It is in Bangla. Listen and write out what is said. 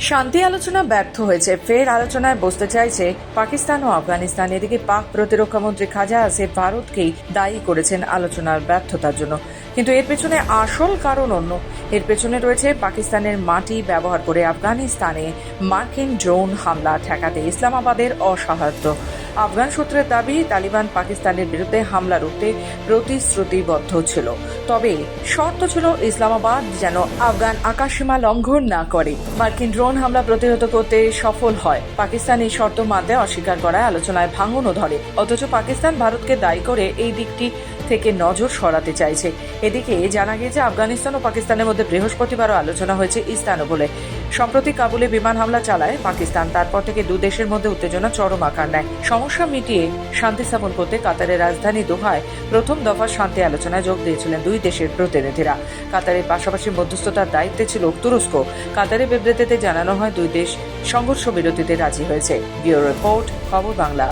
শান্তি আলোচনা ব্যর্থ হয়েছে। ফের আলোচনায় বসতে চাইছে পাকিস্তান ও আফগানিস্তান। এদিকে পাক প্রতিরক্ষা মন্ত্রী খাজা আসিফ ভারতকেই দায়ী করেছেন আলোচনার ব্যর্থতার জন্য। কিন্তু এর পেছনে আসল কারণ অন্য। এর পেছনে রয়েছে পাকিস্তানের মাটি ব্যবহার করে আফগানিস্তানে মার্কিন ড্রোন হামলা ঠেকাতে ইসলামাবাদের অসহায়ত্ব। আফগান সূত্রের দাবি, তালিবান পাকিস্তানের বিরুদ্ধে হামলা রুখতে প্রতিশ্রুতিবদ্ধ ছিল। তবে শর্ত ছিল ইসলামাবাদ যেন আফগান আকাশসীমা লঙ্ঘন না করে। মার্কিন ড্রোন হামলা প্রতিহত করতে সফল হয়। পাকিস্তান এই শর্ত মানতে অস্বীকার করায় আলোচনায় ভাঙনও ধরে। অথচ পাকিস্তান ভারতকে দায়ী করে এই দিকটি থেকে নজর সরাতে চাইছে। এদিকে জানা গিয়েছে, আফগানিস্তান ও পাকিস্তানের মধ্যে বৃহস্পতিবারও আলোচনা হয়েছে ইস্তানবুলে। সম্প্রতি কাবুলে বিমান হামলা চালায় পাকিস্তান। তারপর থেকে দু দেশের মধ্যে উত্তেজনা চরম আকার নেয়। সমস্যা মিটিয়ে শান্তি স্থাপন করতে কাতারের রাজধানী দোহায় প্রথম দফা শান্তি আলোচনায় যোগ দিয়েছিলেন দুই দেশের প্রতিনিধিরা। কাতারের পাশাপাশি মধ্যস্থতার দায়িত্বে ছিল তুরস্ক। কাতারের বিবৃতিতে জানানো হয়, দুই দেশ সংঘর্ষ বিরতিতে রাজি হয়েছে। ব্যুরো রিপোর্ট, খবর বাংলা।